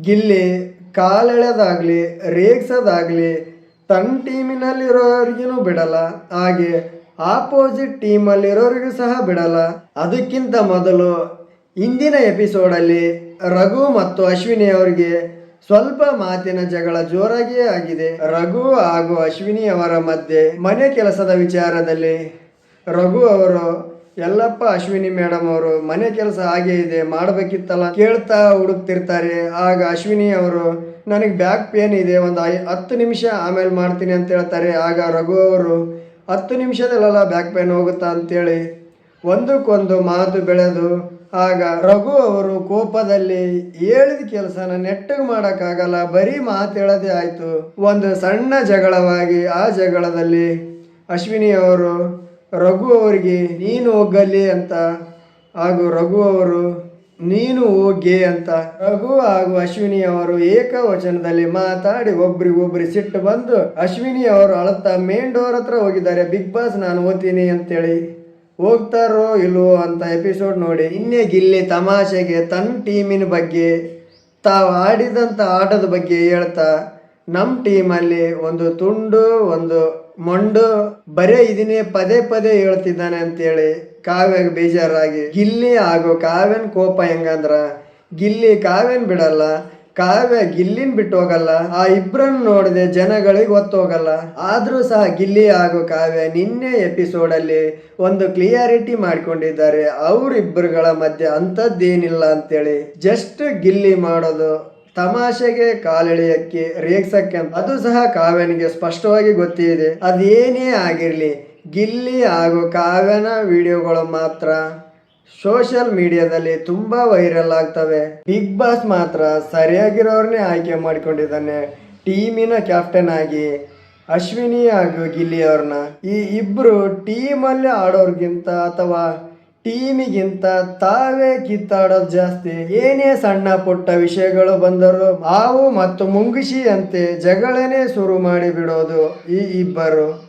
ಗಿಲ್ಲಿ ಕಾಲೆಳೆದಾಗಲಿ, ರೇಗ್ಸೋದಾಗ್ಲಿ ತನ್ನ ಟೀಮಿನಲ್ಲಿರೋರಿಗೂ ಬಿಡಲ್ಲ, ಹಾಗೆ ಆಪೋಸಿಟ್ ಟೀಮಲ್ಲಿರೋರಿಗೂ ಸಹ ಬಿಡಲ್ಲ. ಅದಕ್ಕಿಂತ ಮೊದಲು ಇಂದಿನ ಎಪಿಸೋಡಲ್ಲಿ ರಘು ಮತ್ತು ಅಶ್ವಿನಿ ಅವರಿಗೆ ಸ್ವಲ್ಪ ಮಾತಿನ ಜಗಳ ಜೋರಾಗಿಯೇ ಆಗಿದೆ. ರಘು ಹಾಗೂ ಅಶ್ವಿನಿ ಅವರ ಮಧ್ಯೆ ಮನೆ ಕೆಲಸದ ವಿಚಾರದಲ್ಲಿ ರಘು ಅವರು ಎಲ್ಲಪ್ಪ, ಅಶ್ವಿನಿ ಮೇಡಮ್ ಅವರು, ಮನೆ ಕೆಲಸ ಹಾಗೆ ಇದೆ, ಮಾಡಬೇಕಿತ್ತಲ್ಲ ಕೇಳ್ತಾ ಹುಡುಕ್ತಿರ್ತಾರೆ. ಆಗ ಅಶ್ವಿನಿ ಅವರು, ನನಗೆ ಬ್ಯಾಕ್ ಪೇನ್ ಇದೆ, ಒಂದು ಐ, ಹತ್ತು ನಿಮಿಷ ಆಮೇಲೆ ಮಾಡ್ತೀನಿ ಅಂತ ಹೇಳ್ತಾರೆ. ಆಗ ರಘು ಅವರು, ಹತ್ತು ನಿಮಿಷದಲ್ಲೆಲ್ಲ ಬ್ಯಾಕ್ ಪೇನ್ ಹೋಗುತ್ತಾ? ಅಂತೇಳಿ ಒಂದಕ್ಕೊಂದು ಮಾತು ಬೆಳೆದು, ಆಗ ರಘು ಅವರು ಕೋಪದಲ್ಲಿ, ಹೇಳಿದ ಕೆಲಸನ ನೆಟ್ಟಗೆ ಮಾಡೋಕ್ಕಾಗಲ್ಲ, ಬರೀ ಮಾತು ಹೇಳೋದೇ ಆಯಿತು. ಒಂದು ಸಣ್ಣ ಜಗಳವಾಗಿ ಆ ಜಗಳದಲ್ಲಿ ಅಶ್ವಿನಿ ಅವರು ರಘು ಅವರಿಗೆ, ನೀನು ಹೋಗಲಿ ಅಂತ. ಹಾಗೂ ರಘು ಅವರು, ನೀನು ಹೋಗಿ ಅಂತ. ರಘು ಹಾಗೂ ಅಶ್ವಿನಿ ಅವರು ಏಕವಚನದಲ್ಲಿ ಮಾತಾಡಿ ಒಬ್ರಿಗೊಬ್ರಿ ಸಿಟ್ಟು ಬಂದು, ಅಶ್ವಿನಿ ಅವರು ಅಳತಾ ಮೇನ್ ಡೋರ್ ಹತ್ರ ಹೋಗಿದ್ದಾರೆ. ಬಿಗ್ ಬಾಸ್ ನಾನು ಓದ್ತೀನಿ ಅಂತೇಳಿ. ಹೋಗ್ತಾರೋ ಇಲ್ವೋ ಅಂತ ಎಪಿಸೋಡ್ ನೋಡಿ. ಇನ್ನೇ ಗಿಲ್ಲಿ ತಮಾಷೆಗೆ ತನ್ನ ಟೀಮಿನ ಬಗ್ಗೆ ತಾವು ಆಡಿದಂಥ ಆಟದ ಬಗ್ಗೆ ಹೇಳ್ತಾ ನಮ್ಮ ಟೀಮಲ್ಲಿ ಒಂದು ತುಂಡು, ಒಂದು ಮೊಂಡು ಬರೇ ಇದನ್ನೇ ಪದೇ ಪದೇ ಹೇಳ್ತಿದ್ದಾನೆ ಅಂತೇಳಿ ಕಾವ್ಯ ಬೇಜಾರಾಗಿ, ಗಿಲ್ಲಿ ಹಾಗೂ ಕಾವ್ಯನ ಕೋಪ ಹೆಂಗಂದ್ರ, ಗಿಲ್ಲಿ ಕಾವ್ಯನ್ ಬಿಡಲ್ಲ, ಕಾವ್ಯ ಗಿಲ್ಲಿನ್ ಬಿಟ್ಟು ಹೋಗಲ್ಲ ಆ ಇಬ್ಬರನ್ನು ನೋಡಿದೆ ಜನಗಳಿಗೆ ಗೊತ್ತೋಗಲ್ಲ ಆದರೂ ಸಹ ಗಿಲ್ಲಿ ಹಾಗೂ ಕಾವ್ಯ ನಿನ್ನೆ ಎಪಿಸೋಡ್ ಅಲ್ಲಿ ಒಂದು ಕ್ಲಿಯಾರಿಟಿ ಮಾಡ್ಕೊಂಡಿದ್ದಾರೆ. ಅವರಿಬ್ಬರುಗಳ ಮಧ್ಯೆ ಅಂಥದ್ದೇನಿಲ್ಲ ಅಂತೇಳಿ, ಜಸ್ಟ್ ಗಿಲ್ಲಿ ಮಾಡೋದು ತಮಾಷೆಗೆ ಕಾಲೆಳೆಯಕ್ಕೆ ರೇಗ್ಸಕ್ಕೆ ಅದು ಸಹ ಕಾವ್ಯನಿಗೆ ಸ್ಪಷ್ಟವಾಗಿ ಗೊತ್ತಿದೆ. ಅದೇನೇ ಆಗಿರಲಿ, ಗಿಲ್ಲಿ ಹಾಗೂ ಕಾವ್ಯನ ವಿಡಿಯೋಗಳು ಮಾತ್ರ ಸೋಷಿಯಲ್ ಮೀಡಿಯಾದಲ್ಲಿ ತುಂಬಾ ವೈರಲ್ ಆಗ್ತವೆ. ಬಿಗ್ ಬಾಸ್ ಮಾತ್ರ ಸರಿಯಾಗಿರೋರನ್ನೇ ಆಯ್ಕೆ ಮಾಡಿಕೊಂಡಿದ್ದಾನೆ. ಟೀಮಿನ ಕ್ಯಾಪ್ಟನ್ ಆಗಿ ಅಶ್ವಿನಿ ಹಾಗೂ ಗಿಲ್ಲಿ ಅವ್ರನ್ನ. ಈ ಇಬ್ಬರು ಟೀಮಲ್ಲಿ ಆಡೋರ್ಗಿಂತ ಅಥವಾ ಟೀಮಿಗಿಂತ ತಾವೇ ಕಿತ್ತಾಡೋದು ಜಾಸ್ತಿ. ಏನೇ ಸಣ್ಣ ಪುಟ್ಟ ವಿಷಯಗಳು ಬಂದರೂ ಹಾವು ಮತ್ತು ಮುಂಗುಶಿಯಂತೆ ಜಗಳನೇ ಶುರು ಮಾಡಿಬಿಡೋದು ಈ ಇಬ್ಬರು.